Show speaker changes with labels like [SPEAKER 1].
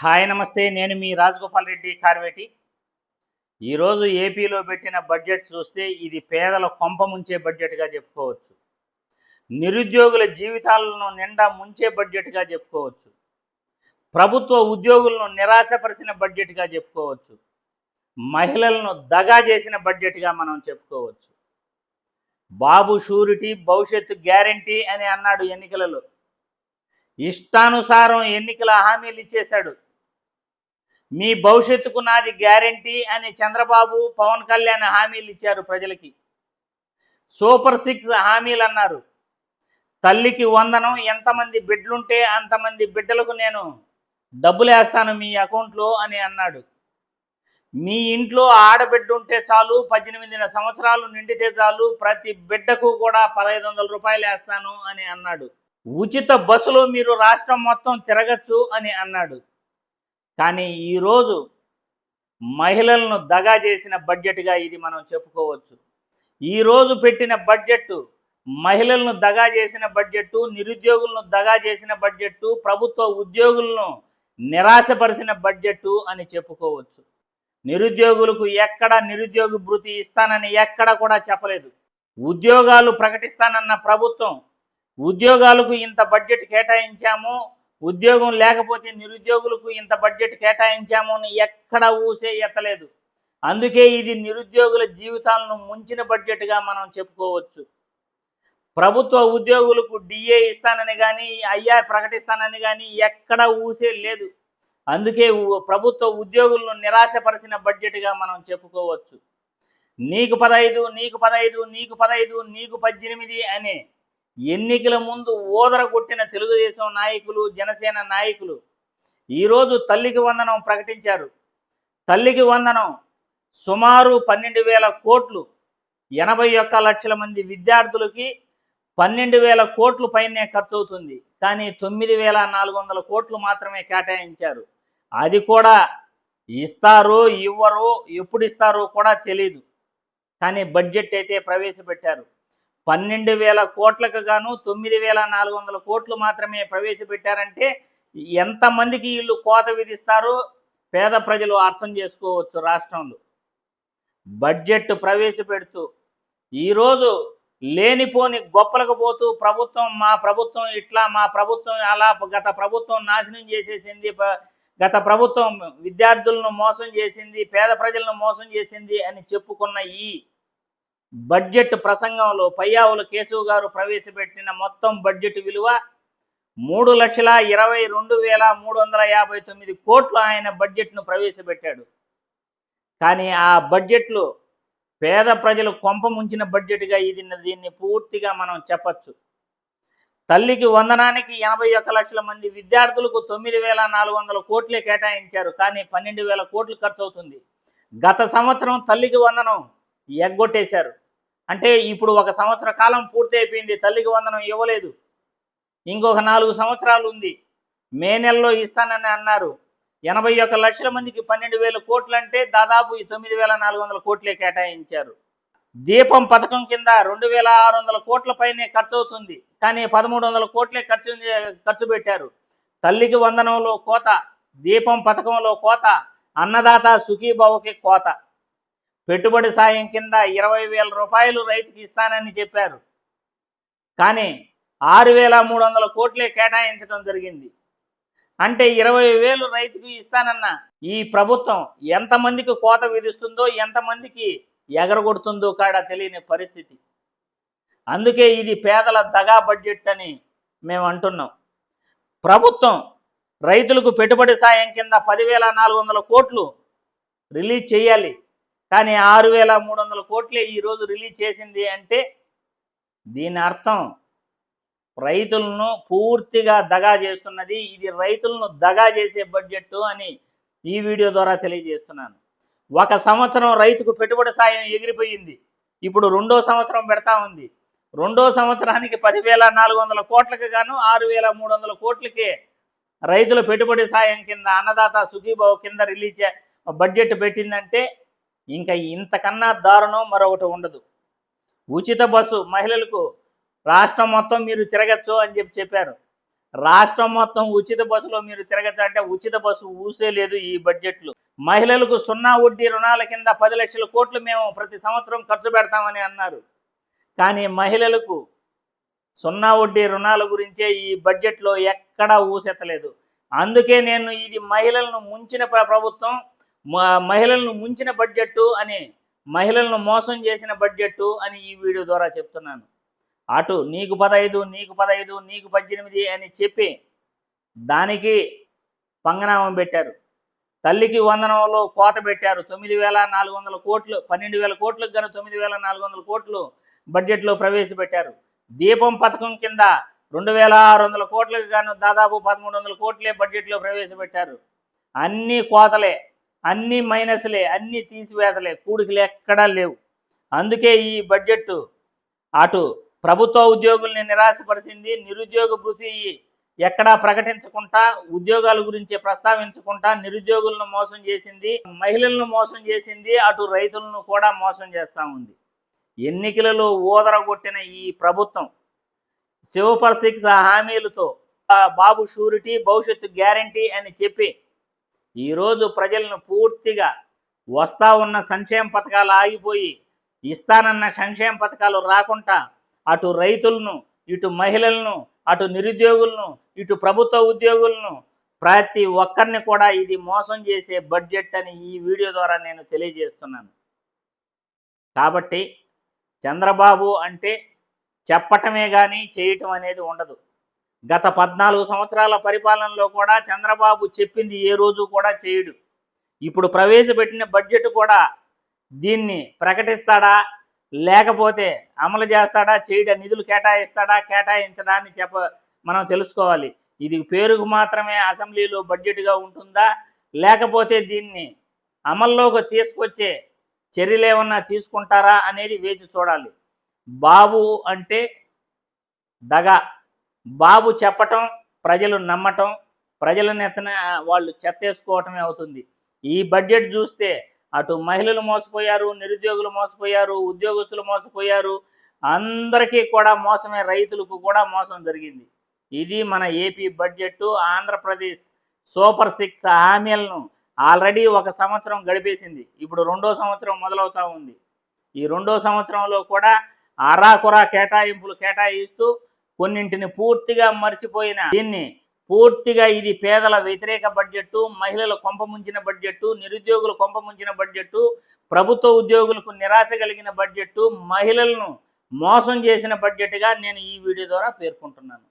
[SPEAKER 1] Hi నమస్తే నేను మీ రాజగోపాల్ రెడ్డి కార్వేటి. ఈరోజు ఏపీలో పెట్టిన బడ్జెట్ చూస్తే ఇది పేదల కొంప ముంచే బడ్జెట్గా చెప్పుకోవచ్చు. నిరుద్యోగుల జీవితాలను నిండా ముంచే బడ్జెట్గా చెప్పుకోవచ్చు. ప్రభుత్వ ఉద్యోగులను నిరాశపరిచిన బడ్జెట్గా చెప్పుకోవచ్చు. మహిళలను దగా చేసిన బడ్జెట్గా మనం చెప్పుకోవచ్చు. బాబు షూరిటీ భవిష్యత్తు గ్యారంటీ అని అన్నాడు ఎన్నికలలో. ఇష్టానుసారం ఎన్నికల హామీలు ఇచ్చేశాడు. మీ భవిష్యత్తుకు నాది గ్యారంటీ అని చంద్రబాబు పవన్ కళ్యాణ్ హామీలు ఇచ్చారు ప్రజలకి. సూపర్ సిక్స్ హామీలు అన్నారు. తల్లికి వందనం ఎంతమంది బిడ్డలుంటే అంతమంది బిడ్డలకు నేను డబ్బులు వేస్తాను మీ అకౌంట్లో అని అన్నాడు. మీ ఇంట్లో ఆడబిడ్డ ఉంటే చాలు పద్దెనిమిది సంవత్సరాలు నిండితే చాలు ప్రతి బిడ్డకు కూడా పదహైదు వందల రూపాయలు వేస్తాను అని అన్నాడు. ఉచిత బస్సులో మీరు రాష్ట్రం మొత్తం తిరగచ్చు అని అన్నాడు. కానీ ఈరోజు మహిళలను దగా చేసిన బడ్జెట్గా ఇది మనం చెప్పుకోవచ్చు. ఈరోజు పెట్టిన బడ్జెట్ మహిళలను దగా చేసిన బడ్జెట్ నిరుద్యోగులను దగా చేసిన బడ్జెట్ ప్రభుత్వ ఉద్యోగులను నిరాశపరిచిన బడ్జెట్ అని చెప్పుకోవచ్చు. నిరుద్యోగులకు ఎక్కడ నిరుద్యోగ భృతి ఇస్తానని ఎక్కడ కూడా చెప్పలేదు. ఉద్యోగాలు ప్రకటిస్తానన్న ప్రభుత్వం ఉద్యోగాలకు ఇంత బడ్జెట్ కేటాయించాము ఉద్యోగం లేకపోతే నిరుద్యోగులకు ఇంత బడ్జెట్ కేటాయించాము అని ఎక్కడ ఊసే ఎత్తలేదు. అందుకే ఇది నిరుద్యోగుల జీవితాలను ముంచిన బడ్జెట్గా మనం చెప్పుకోవచ్చు. ప్రభుత్వ ఉద్యోగులకు డిఏ ఇస్తానని కానీ ఐఆర్ ప్రకటిస్తానని కానీ ఎక్కడ ఊసే లేదు. అందుకే ప్రభుత్వ ఉద్యోగులను నిరాశపరిచిన బడ్జెట్గా మనం చెప్పుకోవచ్చు. నీకు పదహైదు నీకు పదహైదు నీకు పదహైదు నీకు పద్దెనిమిది అనే ఎన్నికల ముందు ఓదర కొట్టిన తెలుగుదేశం నాయకులు జనసేన నాయకులు ఈరోజు తల్లికి వందనం ప్రకటించారు. తల్లికి వందనం సుమారు పన్నెండు వేల కోట్లు ఎనభై ఒక్క లక్షల మంది విద్యార్థులకి పన్నెండు వేల కోట్లు పైనే ఖర్చు అవుతుంది కానీ తొమ్మిది వేల నాలుగు వందల కోట్లు మాత్రమే కేటాయించారు. అది కూడా ఇస్తారో ఇవ్వరో ఎప్పుడు ఇస్తారో కూడా తెలియదు కానీ బడ్జెట్ అయితే ప్రవేశపెట్టారు. పన్నెండు వేల కోట్లకు గాను తొమ్మిది వేల నాలుగు వందల కోట్లు మాత్రమే ప్రవేశపెట్టారంటే ఎంతమందికి వీళ్ళు కోత విధిస్తారో పేద ప్రజలు అర్థం చేసుకోవచ్చు రాష్ట్రంలో. బడ్జెట్ ప్రవేశపెడుతూ ఈరోజు లేనిపోని గొప్పలకు పోతూ ప్రభుత్వం మా ప్రభుత్వం ఇట్లా మా ప్రభుత్వం అలా గత ప్రభుత్వం నాశనం చేసేసింది గత ప్రభుత్వం విద్యార్థులను మోసం చేసింది పేద ప్రజలను మోసం చేసింది అని చెప్పుకున్న ఈ బడ్జెట్ ప్రసంగంలో పయ్యావుల కేశవ్ గారు ప్రవేశపెట్టిన మొత్తం బడ్జెట్ విలువ మూడు లక్షల ఇరవై రెండు వేల మూడు వందల యాభై తొమ్మిది కోట్లు ఆయన బడ్జెట్ను ప్రవేశపెట్టాడు. కానీ ఆ బడ్జెట్లో పేద ప్రజలు కొంప ముంచిన బడ్జెట్గా ఇది దీన్ని పూర్తిగా మనం చెప్పచ్చు. తల్లికి వందనానికి ఎనభై ఒక్క లక్షల మంది విద్యార్థులకు తొమ్మిది వేల నాలుగు వందల కోట్లే కేటాయించారు. కానీ పన్నెండు వేల కోట్లు ఖర్చు అవుతుంది గత సంవత్సరం తల్లికి వందనం ఎగ్గొట్టేశారు. అంటే ఇప్పుడు ఒక సంవత్సర కాలం పూర్తి అయిపోయింది తల్లికి వందనం ఇవ్వలేదు. ఇంకొక నాలుగు సంవత్సరాలు ఉంది. మే నెలలో ఇస్తానని అన్నారు. ఎనభై ఒక్క లక్షల మందికి పన్నెండు వేల కోట్లు అంటే దాదాపు తొమ్మిది వేల నాలుగు వందల కోట్లే కేటాయించారు. దీపం పథకం కింద రెండు వేల ఆరు వందల కోట్ల పైనే ఖర్చు అవుతుంది కానీ పదమూడు వందల కోట్లే ఖర్చు ఖర్చు పెట్టారు. తల్లికి వందనంలో కోత దీపం పథకంలో కోత అన్నదాత సుఖీభావకి కోత. పెట్టుబడి సాయం కింద ఇరవై వేల రూపాయలు రైతుకి ఇస్తానని చెప్పారు. కానీ ఆరు వేల మూడు వందల కోట్లే కేటాయించడం జరిగింది. అంటే ఇరవై వేలు రైతుకి ఇస్తానన్న ఈ ప్రభుత్వం ఎంతమందికి కోత విధిస్తుందో ఎంతమందికి ఎగరగొడుతుందో కాడా తెలియని పరిస్థితి. అందుకే ఇది పేదల దగా బడ్జెట్ అని మేము అంటున్నాం. ప్రభుత్వం రైతులకు పెట్టుబడి సాయం కింద పదివేల నాలుగు వందల కోట్లు రిలీజ్ చేయాలి. కానీ ఆరు వేల మూడు వందల కోట్లే ఈరోజు రిలీజ్ చేసింది అంటే దీని అర్థం రైతులను పూర్తిగా దగా చేస్తున్నది ఇది రైతులను దగా చేసే బడ్జెట్ అని ఈ వీడియో ద్వారా తెలియజేస్తున్నాను. ఒక సంవత్సరం రైతుకు పెట్టుబడి సాయం ఎగిరిపోయింది. ఇప్పుడు రెండో సంవత్సరం పెడతా ఉంది. రెండో సంవత్సరానికి పదివేల నాలుగు వందల కోట్లకు గాను ఆరు వేల మూడు వందల కోట్లకే రైతుల పెట్టుబడి సాయం కింద అన్నదాత సుఖీభావ కింద రిలీజ్ బడ్జెట్ పెట్టిందంటే ఇంకా ఇంతకన్నా దారుణం మరొకటి ఉండదు. ఉచిత బస్సు మహిళలకు రాష్ట్రం మొత్తం మీరు తిరగచ్చు అని చెప్పి చెప్పారు. రాష్ట్రం మొత్తం ఉచిత బస్సులో మీరు తిరగచ్చు అంటే ఉచిత బస్సు ఊసే లేదు ఈ బడ్జెట్లో. మహిళలకు సున్నా వడ్డీ రుణాల కింద పది లక్షల కోట్లు మేము ప్రతి సంవత్సరం ఖర్చు పెడతామని అన్నారు. కానీ మహిళలకు సున్నా వడ్డీ రుణాల గురించే ఈ బడ్జెట్లో ఎక్కడా ఊసెత్తలేదు. అందుకే నేను ఇది మహిళలను ముంచిన ప్రభుత్వం మహిళలను ముంచిన బడ్జెట్ అని మహిళలను మోసం చేసిన బడ్జెట్ అని ఈ వీడియో ద్వారా చెప్తున్నాను. అటు నీకు పదహైదు నీకు పదహైదు నీకు పద్దెనిమిది అని చెప్పి దానికి పంగనామం పెట్టారు. తల్లికి వందనంలో కోత పెట్టారు. తొమ్మిది వేల నాలుగు వందల కోట్లు పన్నెండు వేల కోట్లకు గాను తొమ్మిది వేల నాలుగు వందల కోట్లు బడ్జెట్లో ప్రవేశపెట్టారు. దీపం పథకం కింద రెండు వేల ఆరు వందల కోట్లకు గాను దాదాపు పదమూడు వందల కోట్లే బడ్జెట్లో ప్రవేశపెట్టారు. అన్ని కోతలే అన్ని మైనస్లే అన్ని తీసివేతలే కూడికలు ఎక్కడా లేవు. అందుకే ఈ బడ్జెట్ అటు ప్రభుత్వ ఉద్యోగుల్ని నిరాశపరిచింది నిరుద్యోగ భృతి ఎక్కడా ప్రకటించకుండా ఉద్యోగాల గురించి ప్రస్తావించకుండా నిరుద్యోగులను మోసం చేసింది మహిళలను మోసం చేసింది అటు రైతులను కూడా మోసం చేస్తూ ఉంది. ఎన్నికలలో ఊదరగొట్టిన ఈ ప్రభుత్వం సూపర్ సిక్స్ హామీలతో బాబు షూరిటీ భవిష్యత్తు గ్యారంటీ అని చెప్పి ఈరోజు ప్రజలను పూర్తిగా వస్తా ఉన్న సంక్షేమ పథకాలు ఆగిపోయి ఇస్తానన్న సంక్షేమ పథకాలు రాకుండా అటు రైతులను ఇటు మహిళలను అటు నిరుద్యోగులను ఇటు ప్రభుత్వ ఉద్యోగులను ప్రతి ఒక్కరిని కూడా ఇది మోసం చేసే బడ్జెట్ అని ఈ వీడియో ద్వారా నేను తెలియజేస్తున్నాను. కాబట్టి చంద్రబాబు అంటే చెప్పటమే కానీ చేయటం అనేది ఉండదు. గత పద్నాలుగు సంవత్సరాల పరిపాలనలో కూడా చంద్రబాబు చెప్పింది ఏ రోజు కూడా చేయడు. ఇప్పుడు ప్రవేశపెట్టిన బడ్జెట్ కూడా దీన్ని ప్రకటిస్తాడా లేకపోతే అమలు చేస్తాడా చేయడా నిధులు కేటాయిస్తాడా కేటాయించడా అని చెప్ప మనం తెలుసుకోవాలి. ఇది పేరుకు మాత్రమే అసెంబ్లీలో బడ్జెట్గా ఉంటుందా లేకపోతే దీన్ని అమల్లోకి తీసుకొచ్చే చర్యలేమన్నా తీసుకుంటారా అనేది వేచి చూడాలి. బాబు అంటే దగ. బాబు చెప్పటం ప్రజలు నమ్మటం ప్రజల నెత్తన వాళ్ళు చెత్తేసుకోవటమే అవుతుంది. ఈ బడ్జెట్ చూస్తే అటు మహిళలు మోసపోయారు నిరుద్యోగులు మోసపోయారు ఉద్యోగస్తులు మోసపోయారు. అందరికీ కూడా మోసమే రైతులకు కూడా మోసం జరిగింది. ఇది మన A P budget Andhra Pradesh super six హామీలను ఆల్రెడీ ఒక సంవత్సరం గడిపేసింది. ఇప్పుడు రెండో సంవత్సరం మొదలవుతూ ఉంది. ఈ రెండో సంవత్సరంలో కూడా అరాకురా కేటాయింపులు కేటాయిస్తూ కొన్నింటిని పూర్తిగా మర్చిపోయిన దీన్ని పూర్తిగా ఇది పేదల వ్యతిరేక బడ్జెట్ మహిళల కొంపముంచిన బడ్జెట్ నిరుద్యోగులు కొంపముంచిన బడ్జెట్ ప్రభుత్వ ఉద్యోగులకు నిరాశ కలిగిన బడ్జెట్ మహిళలను మోసం చేసిన బడ్జెట్గా నేను ఈ వీడియో ద్వారా పేర్కొంటున్నాను.